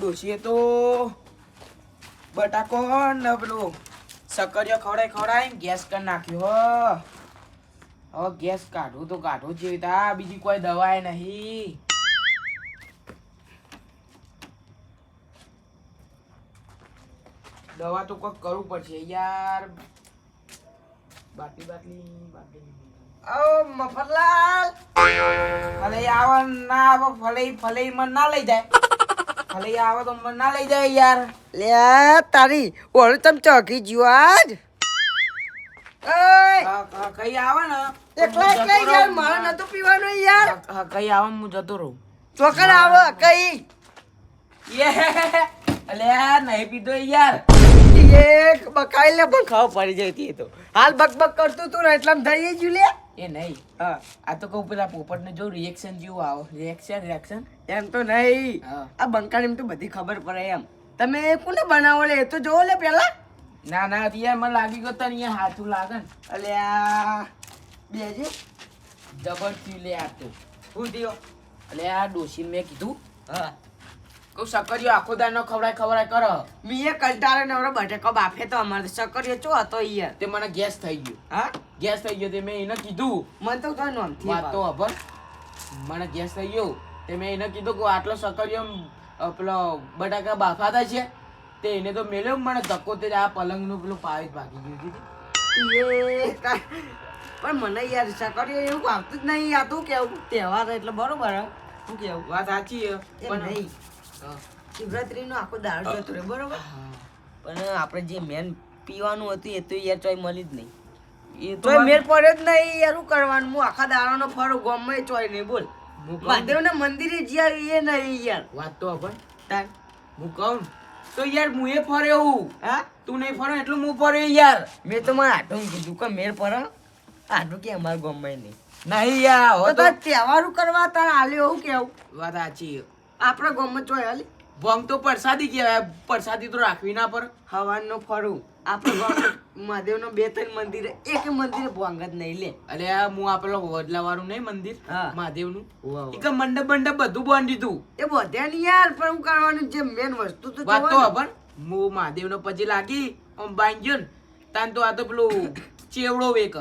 ડોશીએ તો બટાકો ને પેલું સક્કરિયો ખવડાય ખવડાય ગેસ કરી નાખ્યો હવે ગેસ કાઢવું તો કાઢવું જ તા બીજી કોઈ દવાય નહીં. દવા તો કોઈક કરવું પડશે યાર. બાટલી બાટલી બાટલી. મફતલાલ. ફલે આવો ના આવા ફલે ફલે મને ના લઈ જાય. ફલે આવે તો મને ના લઈ જાય યાર. લે તારી ઓળ તમ ચોકી જ્યો આજ. કઈ આવે ને? એકલા એકલા યાર મારે નતું પીવાનું યાર. કઈ આવે હું જતો રહું. ચોકન આવે કઈ. યે અલે નહીં પીધો યાર. એક બકાઈ લે પણ ખાવ પડી જાય તી તો. હાલ બક બક કરતું તું ને થઈ ગયું લે. એ નહીં. હા આ તો કહું પેલા પોપટ ને જો રિએક્શન જેવું આવો. રિએક્શન રિએક્શન એમ તો નહીં. હા. આ એમ તો બધી ખબર પડે એમ. તમે કોને બનાવો લે એ તો જોવો લે પેલા. ના ના યાર મને લાગી ગયો તને અહીંયા હાથું લાગે ને અલ્યા બેજી જબર થયું લે આ તો. હું થયો. એટલે આ ડોશી મેં કીધું. હા. કહું સકરિયો આખો દાનો ખવડાય ખવડાય કરો. મીએ કંટાળે નવરો બટેકો બાફે તો અમારે સકરીએ ચો હતો યાર તે મને ગેસ થઈ ગયો. હા? ગેસ થઈ ગયો તે મેં એને કીધું. મન તો તો નોમથી વાત તો ખબર મને ગેસ થઈ ગયો. તે મેં એને કીધું કે આટલો સકરિયો પેલો બટાકા બાફાતા છે. તે એને તો મેલ્યો મને ધક્કો તે આ પલંગનું પેલું પાવી ભાગી ગયું એ પણ મને યાર સકરીઓ એવું ભાવતું જ નહીં. આ તું કેવું? તહેવાર એટલે બરોબર હું? શું કેવું? વાત સાચી પણ નહીં. શિવરાત્રીનો આખો દાળ જતો રહે બરોબર? પણ આપણે જે મેન પીવાનું હતું એ તો યાર ચોય મળી જ નહીં. એ તો મેળ પડે જ નહીં યાર શું કરવાનું? હું આખા દાડાનો ફરું ગમે ચોય નહીં બોલ. મહાદેવના મંદિરે જ્યાં એ નહીં યાર. વાત તો પણ તાર. હું કહું તો યાર હું એ ફર્યો હું. હા? તું નહીં ફરો એટલું હું ફર્યો યાર. મેં તો મારા આટલું કીધું કે મેળ ફરો આટું કે અમારે ગમે નહીં. નહીં યાર તો તહેવારો કરવા તાર આલ્યો હું કેવું? વાત સાચી. આપણે ગામમાં ચોય હાલી ભંગ તો પરસાદી કહેવાય. પરસાદી તો રાખવી ના પર હવાનો ફરું આપણે મહાદેવનો બે ત્રણ મંદિર એક મંદિર ભોંગ જ નહીં લે. અરે આ હું આપેલો પેલો વાળું નહીં મંદિર? મહાદેવનું? એક મંડપ મંડપ બધું બાંધી દીધું. એ બધે નહીં યાર પણ હું કરવાનું જે મેન વસ્તુ તો વાત તો. ખબર હું મહાદેવનો પછી લાગી આમ બાંધ્યો ને તાન તો આ તો પેલું ચેવડો વેક.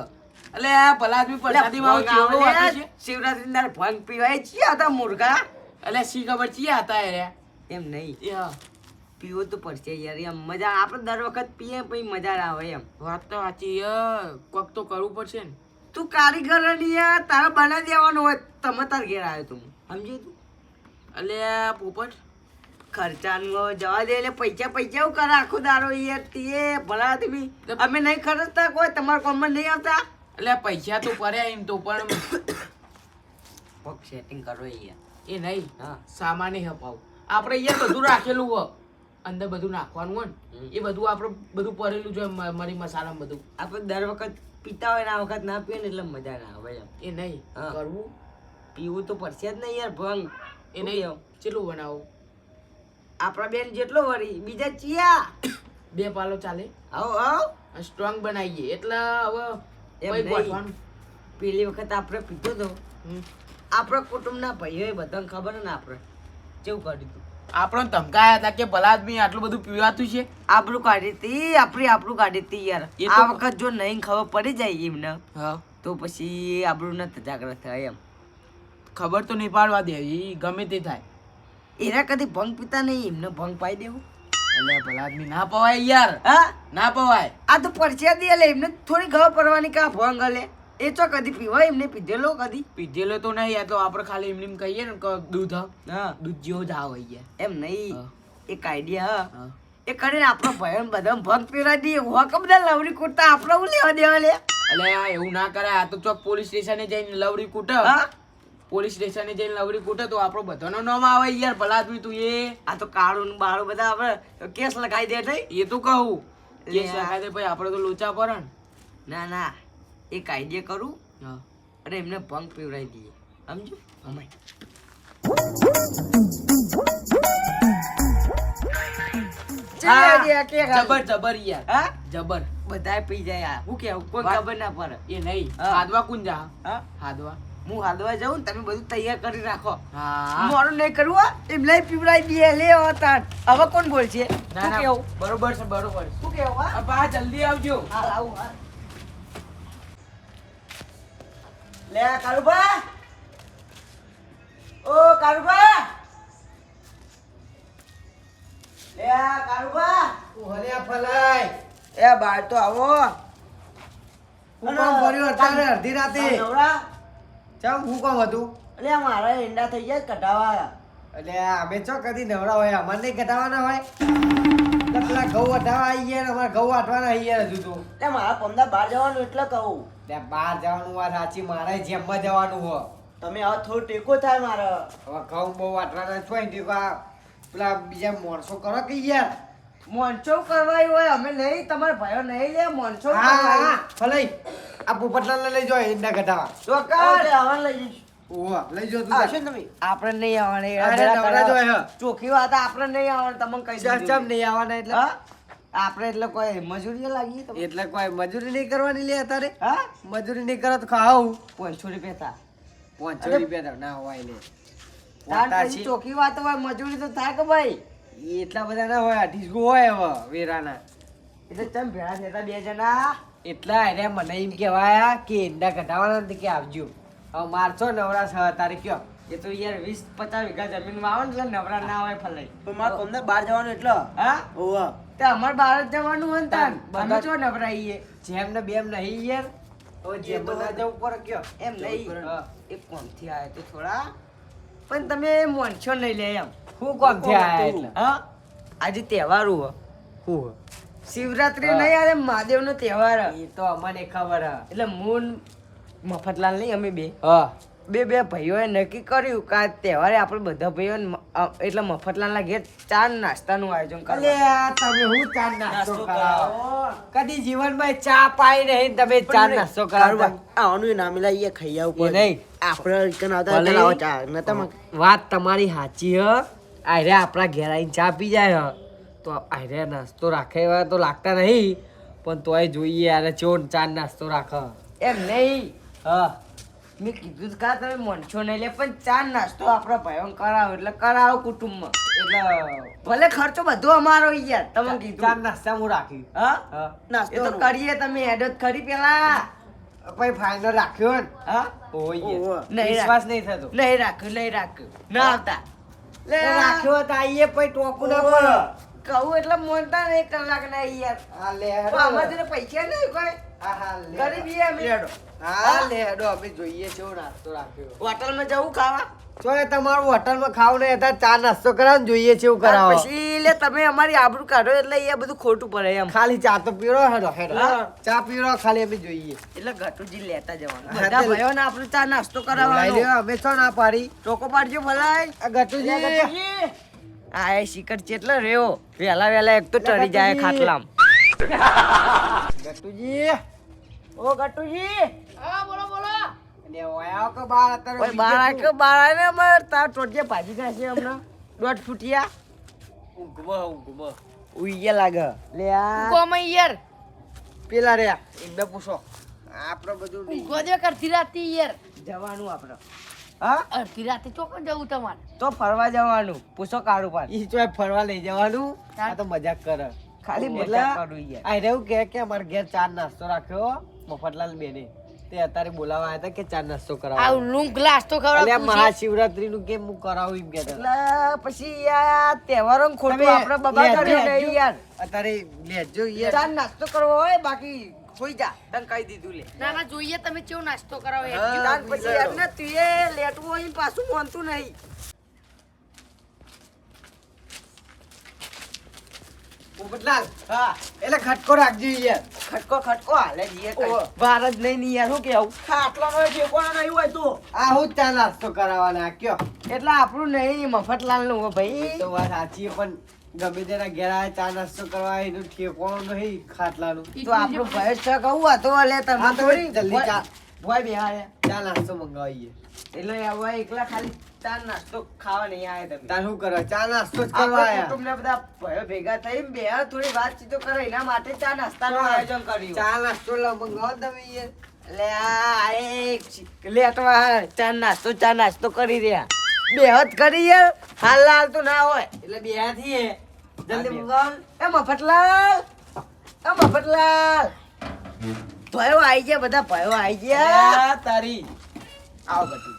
એટલે આ ભલા આદમી પરસાદી માં ચેવડો આવે છે? શિવરાત્રી ના ભંગ પીવાય છીએ તો મુર્ગા એટલે શી ખબર ચિયા હતા એ એમ નહીં. એ હા. પીવો તો પડશે યાર એમ મજા આપણે દર વખત પીએ પછી મજા આવે એમ. વાત તો સાચી. કોક તો કરવું પડશે ને. તું કારીગર યાર તારે બનાવી દેવાનું હોય તમે તાર ઘેર આવ્યો તું સમજી તું? એટલે પોપટ. ખર્ચાનું જવા દે એટલે પૈસા પૈસા એવું કરે આખો દારો યાર તે ભલા તમે અમે નહીં ખર્ચતા કોઈ તમારા કોમમાં નહીં આવતા? એટલે પૈસા તો પડ્યા એમ તો પણ પગ સેટિંગ કરો યાર. એ નહીં. હા સામાન એ હપાવ આપણે અહીંયા બધું રાખેલું હોય. અંદર બધું નાખવાનું હોય ને. એ બધું આપણે બધું પડેલું મ- મરી મસાલા બધું. આપણે દર વખત પીતા હોય ને આ વખત ના પીએ ને એટલે મજા ના આવે એ નહીં. કરવું. પીવું તો પડશે જ નહીં યાર ભંગ. એ નહીં. ચેટલું બનાવું? આપણા બેન જેટલો વળી બીજા ચિયા. બે પાલો ચાલે. આવો આવો. સ્ટ્રોંગ બનાવીએ. એટલે હવે પેલી વખત આપણે પીધો હતો. આપણા કુટુંબના ભાઈઓ બધાને ખબર ને આપણે. કેવું કાઢ્યું હતું આપણને ધમકાયા હતા કે ભલા આદમી આટલું બધું પીવાતું છે? આપણું કાઢી હતી આપણી આપણું કાઢી હતી યાર. આ વખત જો નહીં ખબર પડી જાય એમને હા. તો પછી આપણું ન જાગ્રત થાય એમ. ખબર તો નહીં પાડવા દે એ ગમે તે થાય. એના કદી ભંગ પીતા નહીં એમને ભંગ પાઈ દેવું. એટલે ભલા આદમી ના પવાય યાર. હા? ના પવાય. આ તો પરસ્યા દે એટલે એમને થોડી ખબર પડવાની કે આ ભંગ હલે એ તો કદી પીવાય એમને પીધેલો કદી? પીધેલો તો નહીં આ તો આપણે ખાલી એમને એમ કહીએ ને કે દૂધ હા. દૂધ જેવો જ આવે યાર એમ નહીં. એક આઈડિયા હા. એ કરીને આપણો ભયન બધા ભંગ પીરા દઈએ. હોક બધા લવડી કુટતા આપણે હું લેવા દેવા લે? અલે એવું ના કરાય. આ તો ચોક પોલીસ સ્ટેશને જઈને લવડી કૂટ. હા? પોલીસ સ્ટેશને જઈને લવડી કૂટે તો આપણો બધાનો નામ આવે યાર ભલા આદમી તું એ. આ તો કાળું બાળું બધા આપણે કેસ લગાવી દે એ તો કહું. કેસ આ. દે ભાઈ આપણે તો લોચા પર ના ના. એક આઈડિયા કરું અને એમને ભંગ પીવડાવી દઈએ. સમજો અમે હા, idea કે જબર જબર યાર. હા? જબર. બધાય પી જાય હું કેવું? કોઈ ખબર ના પડે. એ નહીં. હાદવા કોણ જા. હા? હાદવા. હું હાલવા જાઉં તમે બધું તૈયાર કરી રાખો. મારું નહીં કરવું એમ લઈ પીવડાઈ દઈએ. લે હવે હવે કોણ બોલશે? ના ના. કેવું? બરોબર છે બરોબર શું કેવું હા? જલ્દી આવજો. હા આવું લે કારુબા ઓ કારુબા લે કાળુભા ઓ હલ્યા ફલાય. એ બાર તો આવો. હું કામ કર્યું અત્યારે અડધી રાતે? નવરા? ચમ હું કામ હતું? એટલે મારા ઈંડા થઈ ગયા કઢાવા એટલે અમે ચો કદી નવરા હોય અમારે નહીં કટાવાના હોય? પેલા ઘઉં અઢાવા આવી ગયા અમારે ઘઉં આટવાના આવી ગયા હજુ તો. એટલે મારા પમદા બહાર જવાનું એટલે કહું. એટલે બહાર જવાનું હોય સાચી મારે જેમમાં જવાનું હોય તમે હવે થોડો ટેકો થાય મારે. હવે ઘઉં બહુ આટવાના છો ને ટેકો પેલા બીજા મોણસો કરો કે યાર? મોનસો કરવાય હોય અમે નહીં તમારે ભાઈઓ નહીં લે મોનસો હા હા આ પોપટલાલને લઈ જાઓ ઈંડા તો કાલે આવવાનું લઈ જઈશ. આપણે નહીં આવવાના. ચોખ્ખી વાત આપણે નહીં આવવાનું તમને કઈ ચમ નહીં આવવાના એટલે? આપણે એટલે કોઈ મજૂરી લાગી એટલે કોઈ મજૂરી નહીં કરવાની લે અત્યારે હા? મજૂરી નહીં કરો તો ખાવ. પાંચસો રૂપિયા પાંચસો. રૂપિયા ના હોય લે. તાર ચોખ્ખી વાત હોય મજૂરી તો થાય કે ભાઈ? એટલા બધા ના હોય અઢીસો હોય હવે વેરાના. એટલે ચમ ભેળા થતા બે જણા? એટલા એને મને એમ કહેવાયા કે ઈંડા કઢાવાના નથી કે આવજો. હવે મારશો નવરા છ તારે કયો? એ તો યાર વીસ પચાસ વીઘા જમીનમાં આવે ને એટલે નવરા ના હોય ફલાઈ તો મારે તમને બહાર જવાનું એટલે? હા? ઓવા તે અમાર બહાર જ જવાનું હોય તાન અમે ચો નવરાઈએ જેમ ને બેમ નહીં યાર તો જેમ બધા જવું પર કયો. એમ નહીં. એ એક કોમથી આયા તે થોડા. પણ તમે મોનસો નહીં લે એમ. હું કોમથી આયા એટલે? હા? આજે તહેવાર હો. હું શિવરાત્રી. નહીં આવે મહાદેવનો તહેવાર. એ તો અમને ખબર એટલે મૂન મફતલાલ નહીં અમે બે. હા. બે બે ભાઈઓએ નક્કી કર્યું કે આ તહેવારે આપણે બધા ભાઈઓ એટલે મફતલાલના ઘેર ચાર નાસ્તાનું આયોજન કરે તમે હું ચાર નાસ્તો કરાવો. કદી જીવનમાં ચા પાઈ નહીં તમે ચાર નાસ્તો કરાવો આનું નામ લઈએ ખાઈ આવું એ નહીં. આપણે રિટર્ન આવતા. ચા ન તમે વાત તમારી સાચી હ. આયરે આપણા ઘેર આવીને ચા પી જાય હ. તો આયરે નાસ્તો રાખે એવા તો લાગતા નહીં. પણ તોય જોઈએ યાર ચો ચાર નાસ્તો રાખ. એમ નહીં. હા. મેં કીધું કા તમે મનશો નહીં લે પણ ચા નાસ્તો આપણા ભાઈઓને કરાવો એટલે કરાવો કુટુંબમાં. એટલે ભલે ખર્ચો બધો અમારો યાર તમે ચા નાસ્તા હું રાખ્યું હા? નાસ્તો તો કરીએ તમે એડ જ ખરી પેલા. પછી ફાઇનલ રાખ્યો ને? હા? ઓય નહીં વિશ્વાસ નહીં થતો. નહીં રાખ્યું નહીં રાખ્યું. ના આવતા. લે. રાખ્યો તો આઈએ પછી ટોકું ના પડે. કહું એટલે મોનતા નહીં કલાક ના યાર. હા લે. તો પૈસા નહીં કોઈ ગરીબી અમે. હા? લે અમે જોઈએ છે નાસ્તો રાખ્યો. હોટલમાં જવું ખાવા? જો એ તમારું હોટલમાં ખાવું નહીં હતા ચા નાસ્તો કરાવો જોઈએ છે એવું કરાવો. પછી લે તમે અમારી આબરૂ કાઢો એટલે એ બધું ખોટું પડે એમ. ખાલી ચા તો પીરો હેડો હેડો ચા પીરો ખાલી અમે જોઈએ. એટલે ઘટુજી લેતા જવાનું. બધા તે- આપણે ચા નાસ્તો કરાવવાનો. અમે છો ના પાડી. ટોકો પાડજો ભલાઈ. આ ગટુજી. આ શિકર ચેટલો રેવો. વેલા વેલા એક તો ચડી જાય. ખાટલામ. ગટુજી. ઓ ગટુજી. હા બોલો બોલો. ને ઓયા કે બાર અત્યારે ઓય બાર કે બાર ને અમાર તાર ટોટજે ભાજી ખાશે હમણાં. દોઢ ફૂટિયા. ઊંઘમાં ઊંઘમાં ઉઈએ લાગે. લે આ. પેલા રે બે પૂછો. આપણે બધું નહીં. ગોદે કરતી રાતી યાર. જવાનું આપણે હા? અડધી રાતે ચોકન જવું તમારે. તો ફરવા જવાનું. પૂછો કાઢું પાડ ઈ ચોય ફરવા લઈ જવાનું? આ તો મજાક કરે. ખાલી એટલે કરું યાર. આ એવું કે કે અમાર ઘેર ચાર નાસ્તો રાખ્યો મફતલાલ બેને. તે અત્યારે બોલાવા આવ્યા હતા કે ચાર નાસ્તો આ કરાવો લૂંગ ગ્લાસ તો ખવડાવ ખવડાવું મહાશિવરાત્રી નું કેમ હું કરાવું એમ કે એટલે પછી આ તહેવારો ખોટું આપણે બબા કર્યું નહીં યાર. અત્યારે લેજો યાર. ચાર નાસ્તો કરવો હોય બાકી ખોઈ જા. તને કહી દીધું લે. ના ના જોઈએ તમે કેવો નાસ્તો કરાવો યાર. પછી યાર ને તું એ લેટવું પાછું માનતું નહીં. પોપટલાલ હા એટલે ખટકો રાખજો યાર. ખટકો ખટકો હાલે જઈએ ભારત નહીં ની યાર શું કેવું? ખાટલાનો ઠેકોણો નહીં હોય તો? આ હું ચા નાસ્તો કરાવવાના કયો. એટલે આપણું નહીં મફતલાલનું ભાઈ. તો વાત સાચી પણ ગમે તેના ઘેર ચા નાસ્તો કરવા એનું ઠેકોણું નહીં ખાટલાનું. તો આપણું ભય છે કહું હતો લે તમે તો થોડી. જલ્દી ચા. ભય બેહાડે ચા નાસ્તો મંગાવીએ. એટલે હવે એકલા ખાલી ચા નાસ્તો ખાવા નહીં આયા તમે. તાર શું કરો? ચા નાસ્તો જ કરવા આયા? કુટુંબના બધા ભાઈઓ ભેગા થઈ બે થોડી વાતચીતો કરે એના માટે ચા નાસ્તાનું આયોજન કર્યું. ચા નાસ્તો લા મંગાવો તમે લે આ એ લેટવા ચા નાસ્તો ચા નાસ્તો કરી રહ્યા. બેહત કરી યાર. હાલ હાલ તો ના હોય. એટલે બેથી જલ્દી મંગાવ એ મફતલાલ. એ મફતલાલ. ભયો આવી ગયા બધા ભયો આવી ગયા. તારી. આવો બધું.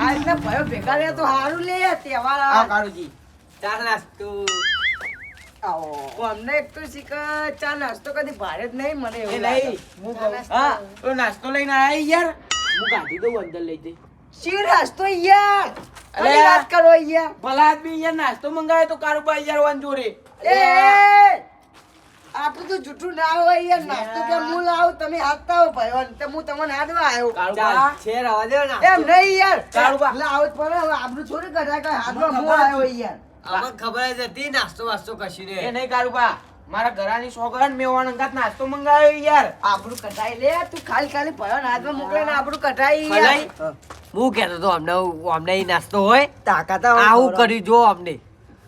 આ રીતના ભયો ભેગા લે તો સારું લે તહેવાર આવો. કાળુજી. ચા નાસ્તો. આવો. અમને એક તો શીખર ચા નાસ્તો કદી ભારે જ નહીં મને એવું નહીં. હું હા તો નાસ્તો લઈને આવી યાર. હું કાઢી દઉં અંદર લઈ જઈ શી નાસ્તો યાર? અરે વાત કરો યાર. ભલા આદમી યાર નાસ્તો મંગાવે તો કારુબા યાર વાન જોડે એ. આટલું તો જૂઠું ના હોય યાર નાસ્તો કે હું લાવું? તમે હાથતા હો ભાઈ તો હું તમને હાથવા આવ્યો છે રવા દે ના એમ નહીં યાર. કાળુબા. લાવો હવે આબરૂ થોડી કઢાય કે હાથવા હું આવ્યો યાર. અમને ખબર જ હતી નાસ્તો વાસ્તો કશું એ નહીં કારુબા મારા ઘરાની સોગન મેં ઓન અંગાત નાસ્તો મંગાવ્યો યાર. આપણું કઢાઈ લે તું ખાલી ખાલી ભયો હાથમાં મોકલે ને આબરૂ કઢાઈ યાર. હું કહેતો તો અમને અમને નાસ્તો હોય. તાકાત આવું કરી જો અમને.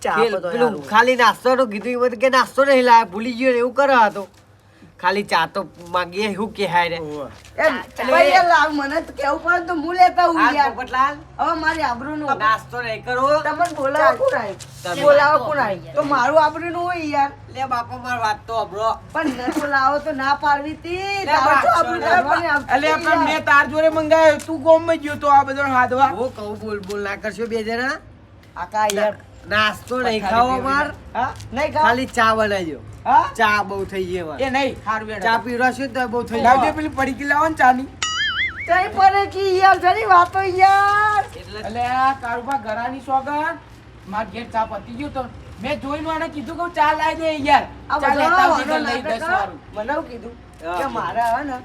પેલ- ખાલી નાસ્તો કીધું ઈ કે નાસ્તો નહીં લાવે ભૂલી ગયો ને એવું કરે હતો ખાલી ચા તો માંગીએ એવું કે હાય રે લાવ મને તો કેવું પડે તો હું લેતા હું યાર. પોપટલાલ. હવે મારી આબરૂ નું નાસ્તો નહીં કરો. તમને બોલાવો કોણ આવ્યું બોલાવો કોણ આવ્યું તો મારું આબરૂ નું હોય યાર. લે બાપા માર વાત તો અબરો પણ ન બોલાવો તો ના પાડવી તી લે તારે શું બાપ, આબરૂ લે કાઢવાની આવતી એટલે યાર? પણ મેં તાર જોડે મંગાવ્યો. તું ગોમમાં ગયો તો આ બધો હાથવા હું કહું બોલ બોલ ના કરશો બે જણા? આકા યાર. નાસ્તો નહીં ખાવો અમાર નહીં ખાલી ચા બનાવજો. ચા બહુ થઈ ગઈ. એ નહીં બેઠો ચા પીવડાવશો તો બહુ થઈ લાવજે પેલી પડીકી લાવો ને ચાની. કઈ પડે કી યાર જરી વાતો યાર. એટલે કારુબા ઘરાની સોગન માર ઘેર ચા પતી ગયું તો મેં જોઈને આને કીધું કે ચા લાવી દે યાર. ચા લેતા? મને કીધું કે મારે હે ને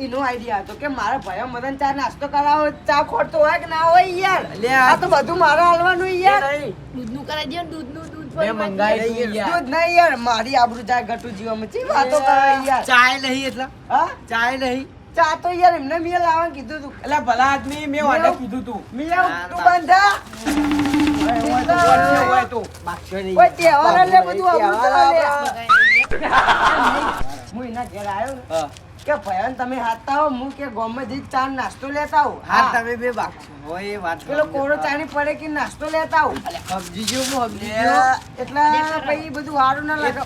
એનો આઈડિયા હતો કે મારા ભાઈ મદન ચા નાસ્તો કરાવો ચા ખોટતો હોય કે ના હોય યાર? લે આ- તો બધું મારે હાલવાનું યાર. નહીં. દૂધનું કરાવી દો ને દૂધનું દૂધ મેં દઈએ. તું યાર. દૂધ નહીં યાર મારી આબરૂ જાય ગટુ જીવામાં ચી વાતો કરે યાર. ચાય નહીં એટલે? હા? ચાય નહીં? ચા તો યાર એમને મેં લાવવાનું કીધું તું. એટલે ભલા આદમી મેં વાંધા કીધું તું. ના, તું બંધા હોય તો હોય તો. બાકશો નહીં. કોઈ તહેવાર એટલે બધું આબરૂ તહેવાર ચાલે. આપણે- હું એના ઘેર આવ્યો. ને હા. કે ભયન તમે હાથતા હો હું કે ગામમાં જઈ ચા નાસ્તો લેતા આવું. હા તમે બે બાકશો હોય એ વાત પેલો કોરો ચાની પડે કે નાસ્તો લેતા આવું? સમજી ગયો હું સમજી ગયો. એટલે પછી બધું સારું ના લાગે.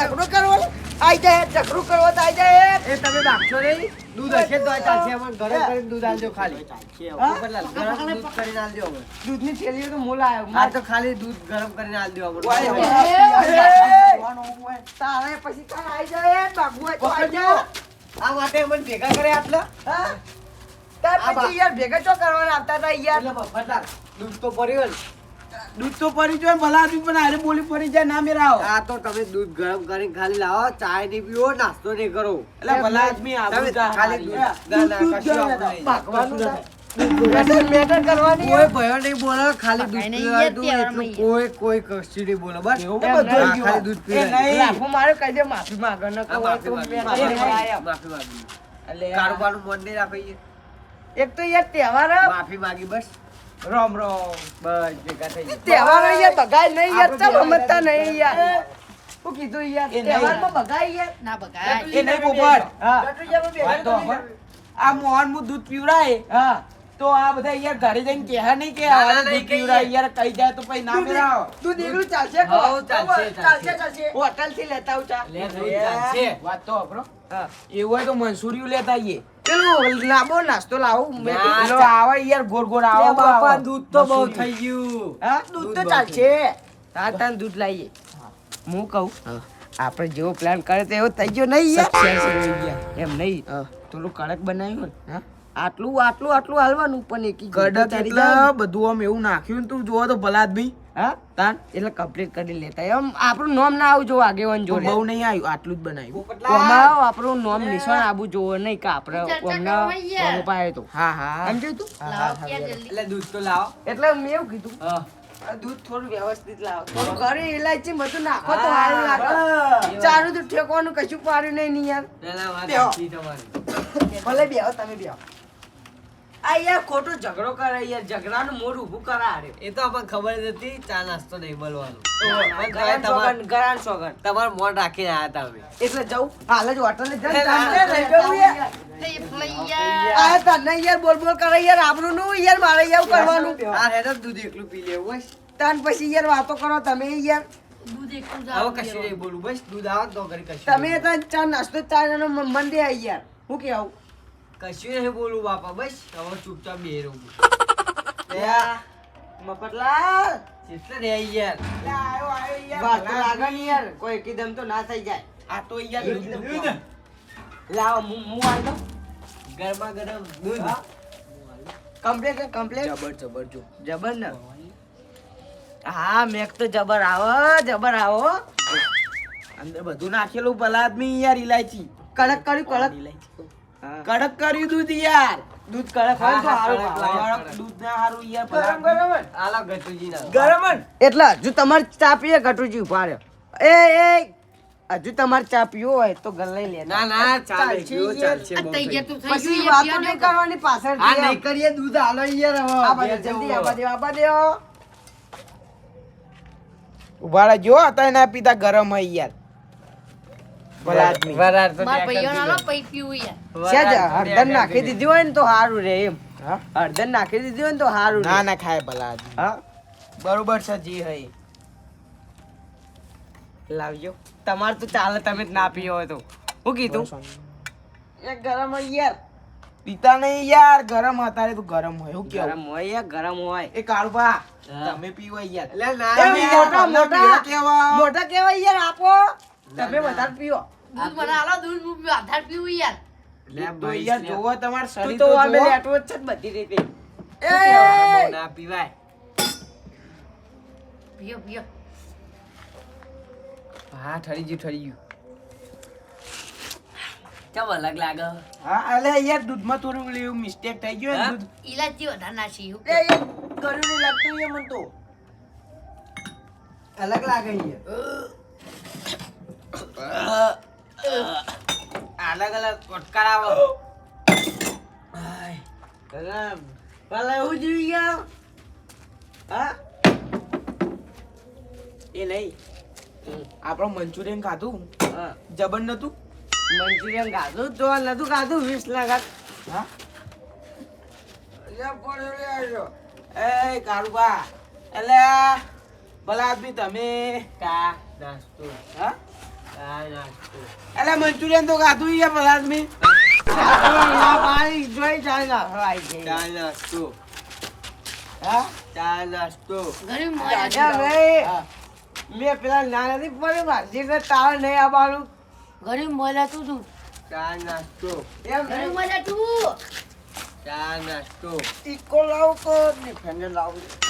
ઝઘડો કરવો આઈ જાય ઝઘડો કરવો તો આઈ જાય. એ તમે બાકશો નહીં? દૂધ હશે તો ચાલશે અમારે ગરમ કરીને દૂધ આલજો ખાલી. ગરમ દૂધ કરીને આલજો અમે. દૂધની થેલીઓ તો મોલા આવ્યો હા તો ખાલી દૂધ ગરમ કરીને આલજો! તારે પછી તારે આઈ જાય આ માટે મને ભેગા કરે આટલા? હા? તાર પછી યાર ભેગા ચો કરવાના આવતા હતા યાર. એટલે દૂધ તો પડ્યું ને. દૂધ તો પડી જાય ભલા આદમી પણ હારે બોલી પડી જાય ના મેરાવો આ તો તમે દૂધ ગરમ કરીને ખાલી લાવો ચાય નહીં પીવો નાસ્તો નહીં કરો એટલે ભલા આદમી આવું જા ખાલી દૂધ. ભાગવાનું કરવાની કોઈ ભયો નહીં બોલો ખાલી દૂધ કાંઈ નહીં, પીવા એ દો તહેવારમાં એટલું કોઈ કોઈ કશું નહીં બોલો બસ એવું હા, બધું ખાલી દૂધ એ પીવા નહીં. લાફો માર્યો કહી દે માફી માંગો ન કહો તો માફી માંગી. આયા. માફી માંગી. અલ્યા. કારોબારનું મન નહીં રાખો એક તો યાર તહેવાર. માફી માંગી બસ રામ રામ બસ ભેગા થઈ ગયા. તહેવાર હે યાર બગાય નહીં યાર ચમ સમજતા. નહીં યાર શું કીધું યાર. તહેવારમાં બગાય યાર ના બગાય એ નહીં પોપટ. હા. આ મોહન મુ દૂધ પીવડાય હા તો આ બધા યાર ઘરે જઈને કેહા નહીં કે ના, ના, આને નહીં દૂધ પીવડાય યાર કહી જાય તો પછી ના મેરાવો તું એકલું ચાલશે કો ચાલશે, ચાલશે. ચાલશે હોટલથી લેતા આવું ચા. લે દૂધ ચાલશે. વાત તો આપરો હા. એવું હોય તો મંસૂરિયું લેતા આવીએ. પેલું લાંબો નાસ્તો લાવો પેલો આવે યાર ગોળ ગોળ આવો બાપા. દૂધ તો બહુ થઈ ગયું. હા? દૂધ તો ચાલશે. હા તાન દૂધ લાવીએ હું. કહું આપણે જેવો પ્લાન કરે તો એવો થઈ ગયો નહીં યાર. ગયા. એમ નહીં. થોડું કડક બનાવ્યું ને હા? આટલું આટલું આટલું હાલવાનું પણ એક કડક એટલે બધું આમ એવું નાખ્યું ને તું જોવો તો ભલા આદમી હા? તાન? એટલે કમ્પ્લીટ કરી લેતા. એમ આપણું નામ ના આવું જોવો આગેવાન જોડે. બહુ નહીં આવ્યું આટલું જ બનાવ્યું. આપણું નામ નિશાન આવું જોવો નહીં કે આપણે. ઓમો પાયો તો. હા હા. સમજ્યું તું? લાવો ક્યાં જલ્દી. એટલે દૂધ તો લાવો. એટલે મેં એવું કીધું. હા. દૂધ થોડું વ્યવસ્થિત લાવો. થોડું ઘરે ઇલાયચી બધું નાખો તો સારું લાગે. ચારું તો ઠેકવાનું કશું પાડ્યું નહીં ની યાર. ભલે બે તમે બેહો. આ યાર ખોટો ઝઘડો કરે યાર ઝઘડાનું મોઢું ઊભું કરાડે એ તો આપણને ખબર જ હતી ચા નાસ્તો નહીં બોલવાનું. ગરાન સોગન તમારું મોન રાખીને આવ્યા હતા અમે. એટલે જવું હાલ જ હોટલે જઈને લઈ જવું યાર. આ તને યાર બોલ બોલ કરે યાર આપણું નું યાર મારે યાર કરવાનું. આ હેડો દૂધ એકલું પી લેવું બસ. તન પછી યાર વાતો કરો તમે યાર. દૂધ એકલું જ હવે આવું કશું નહીં બોલું બસ. દૂધ આવે તો ઘરે કશું તમે ચા નાસ્તો ચા દે યાર. હું કે આવું? કશું નહીં બોલું બાપા બસ. હવે ચૂપચાપ બે રહું મફતલાલ. એટલે રે યાર આયો આયો યાર. વાત તો લાગે ને યાર. કોઈ એકદમ તો ના થઈ જાય. આ તો યાર દૂધ. લાવો હું આવી દઉં ગરમા ગરમ દૂધ હા. કમ્પ્લેટ કમ્પ્લેટ જબર જબર જો. જબર ને? હા મેક તો જબર આવો જબર આવો. અંદર બધું નાખેલું ભલા આદમી યાર ઇલાયચી કડક કર્યું કડક. હા. કડક કર્યું દૂધ યાર. દૂધ કડક હોય તો દૂધ ના હારું યાર ગરમ ગરમ આલા ગટુજી ના. ગરમ એટલે જો તમાર ચા પીએ ગટુજી ઊભા રહ્યો એ એ. હજુ તમારે ચા પીવો હોય તો ગલ લઈ લે ના ના ચાલે ચાલશે ચાલશે પછી વાતો નહીં કરવાની પાછળ આ નહીં કરીએ દૂધ હાલો યાર હવે. આ બાજુ જલ્દી. આવા દો આવા દો ઊભા રહેજો અત્યારે ના પીતા ગરમ હોય યાર. ભલા વરાળ તો મારા ભાઈઓ નાનો પૈ પીવું યાર સેજ તો હળદર ત્યાં નાખી કરી દીધી. હોય ને તો સારું રે એમ. હા? હળદર નાખી દીધી હોય ને તો સારું ના રે. ના ખાય ભલા આદમી. હા? બરોબર છે જી હઈ. લાવજો. તમારે તો ચાલે તમે જ ના હોય તો. હું કીધું? એક ગરમ હોય યાર. પીતા નહીં યાર ગરમ અત્યારે તું ગરમ હોય. એવું ગરમ હોય યાર ગરમ હોય. એ કાળુભા હા. તમે પીવો યાર. એટલે ના તમે યાર, મોટા તમને મોટા પીવા? મોટા કેવાય યાર આપો. તમે વધારે પીવો. દૂધ મને આલો દૂધ હું વધારે આધાર પીવું યાર. લે તો ભાઈ, યાર જોવો તમાર શરીર તો તો અમે. લેટવો જ છે બધી રીતે. એ! ના પીવાય. પીઓ પીઓ. હા ઠરી ગયું ઠરી ગયું. કેમ અલગ લાગે? હા અલે યાર દૂધમાં થોડું એવું મિસ્ટેક થઈ ગયો? દૂધ. ઇલાયચી વધારે નાખી હું એ યાર લાગતું એ મને તો. અલગ લાગે અલગ અલગ ફટકાર આવે ગરમ ભલે એવું જોઈ ગયા. હા? એ નહીં. આપણો મંચુરિયન ખાધું? હા. જબર નતું? મંચુરિયન ખાધું તો નતું ખાધું વીસ લાખ. હા? એ કારુબા એટલે ભલા આદમી તમે. કા નાસ્તો. હા? કા નાસ્તો એટલે મંચુરિયન તો ખાધું છે ભલા આદમી જોઈ નાસ્તો નાસ્તો મેં પેલા ના નથી પડ્યું મારજી ને તાવ નહીં આવવાનું. ગરીબ મજા તું. તું ચા નાસ્તો એમ ગરીબ. મજા તું ચા નાસ્તો. ટીકો લાવું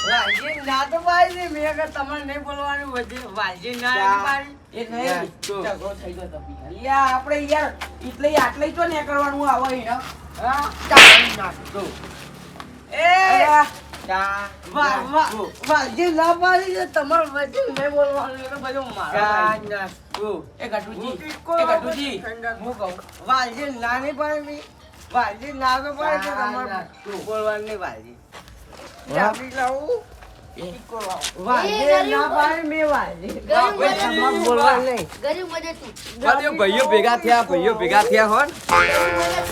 વાલજી ના તો પાડી મેં કે તમારે નહીં બોલવાનું વધી વાલજી ના ચા. પાડી એ નહીં ઝઘડો થઈ ગયો તો યાર આપણે યાર એટલે આટલે તો ને કરવાનું આવે હા? ચા નાસ્તો. એ! ચા વાલજી ના પાડી છે તમારે વચ્ચે નહીં બોલવાનું એટલે બધું મારો ચા નાસ્તો. એ ગટુજી એ ગટુજી હું કહું વાલજી ના નહીં પાડી ના તો પાડી છે ચા તમારે નાસ્તો. ભાજી નહીં ચાબી લાવું? તું. ભાઈઓ ભેગા થયા ભાઈઓ ભેગા થયા હોન.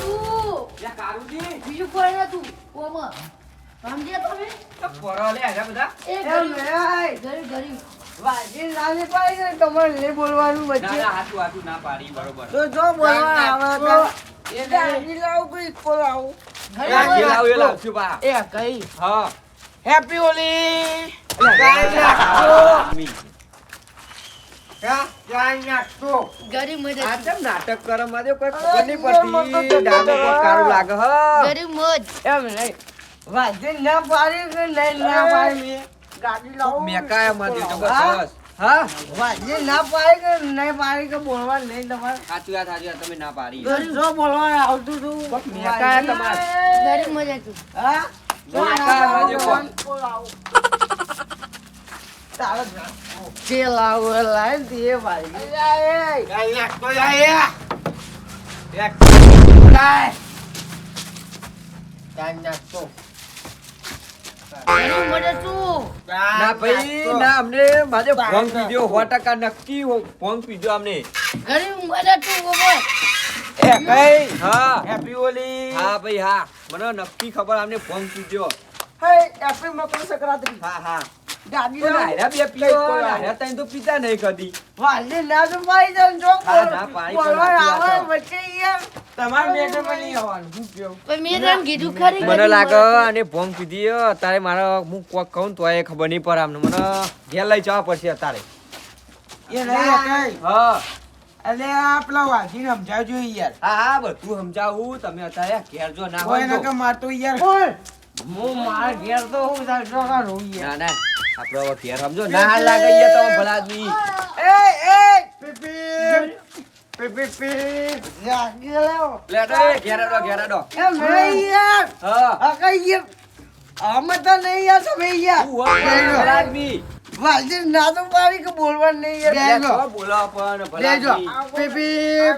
તું. બીજું કોઈ ના તું સમજ્યા તમે? ફરો લે આજા બધા. એ ગરીબ ગરીબ ગરીબ વાલજી પાડી છે તમારે નહીં બોલવાનું વચ્ચે. હાથું હાથું ના પાડી બરોબર. તો જો બોલવા આવે તો એ એ ગાડી લાવું કે ઈકો લાવું ગરીબ લાવું એ લાવશું બા. એ કઈ હા. હેપી હોલી ગરીબ મજા નાટક કરો? માં કોઈ ખબર નહીં પડતી. ડાબો જતો કોક લાગે હ. ગરીબ મોજ. એમ નહીં. વાલજી ના પાડી કે નહીં ના પાડી. મેં ગાડી લાવું મેકાયા માં ઈકો બસ. હા? ના પાડી કે નહીં પાડી કે બોલવા નહીં તમારે? સાચી વાત સાચી વાત તમે ના પાડી. જો બોલવા આવતું મેકાયા વાલજી. તમારે. ગરીબ મજા તું હા? લાવું. ને ભાઈ ના અમને મારે ભોંગ પીધો સો ટકા નક્કી ભોંગ પીધો અમને. ઘરે મળે તું બોલ એ કઈ હા. હેપી હોલી હા ભાઈ હા. મને નક્કી ખબર અમને ફોન પીધો. હે હેપી મકર સંક્રાંતિ હા હા. બે ત્રણ તો પીતા નહીં કદી. વાલી ના તો પાઈ જો બોલવા આવે વચ્ચે યાર તમારે બેઠમાં નહીં આવવાનું. શું કેવું? પણ મેં તને કીધું મને લાગે અને ભોંગ પીધી અત્યારે મારે હું કોક કહું તો એ ખબર નહીં પડે આમને. મને ઘેર લઈ જવા પડશે અત્યારે. એ નહીં કઈ? હા. અલે આ પેલા સમજાવજો યાર. હા હા બધું સમજાવું. તમે અત્યારે ઘેર જો ના હોય ના તો. કે મારતો યાર. હું મારા ઘેર તો હું તાર જોગા રહું ના ના. આપડે ઘેર સમજો. ના લાગે યાર તમે ભલા આદમી. એ એ પીપી. પીપી પી જાગી લેવો. લે તો એ ઘેર આડો ઘેર આડો એમ નહીં યાર હા. કઈ યાર આમાં તો નહીં યાર તમે યાર. ભલા આદમી વાલી ના તો પાડી કે બોલવાનું નહીં યાર. બેજો. તો બોલો પણ ભલા બેજો. પીપી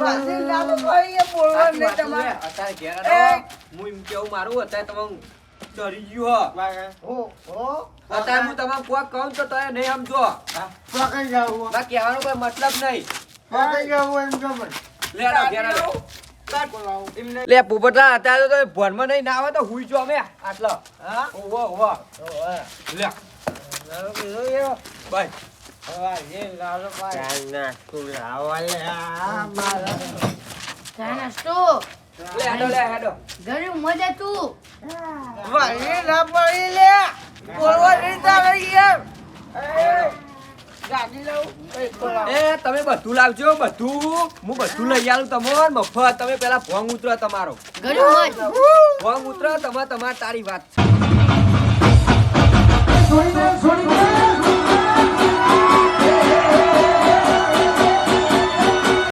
વાલી ના તો પાડી યાર બોલવાનું નહીં તમારે. અત્યારે ઘેર આડો. હું એમ કેવું મારું અત્યારે તમે ચડી ગયો હો. ઓ અત્યારે હું તમને કોક કહું તો તમે નહીં સમજો. પકડી જાવ ના કહેવાનો કોઈ મતલબ નહીં. પકડી જાવ એમ તો મને લે આડો, ઘેર. લે પોપટલા અત્યારે તો તમે ભણમાં નહીં ના આવે તો હુઈ જો અમે. આટલો. હા? ઓવો ઓવો લે. બાય. ચા નાસ્તો લે હેડો લે હેડો. ઘરે મળે તું. વાલી ના પડી લે. એ તમે બધું લાવજો બધું. હું બધું લઈ આવું તમને. મફત. તમે પેલા ભોંગ ઉતરો તમારો. ભોંગ ઉતરો તમે તમારી તારી વાત દે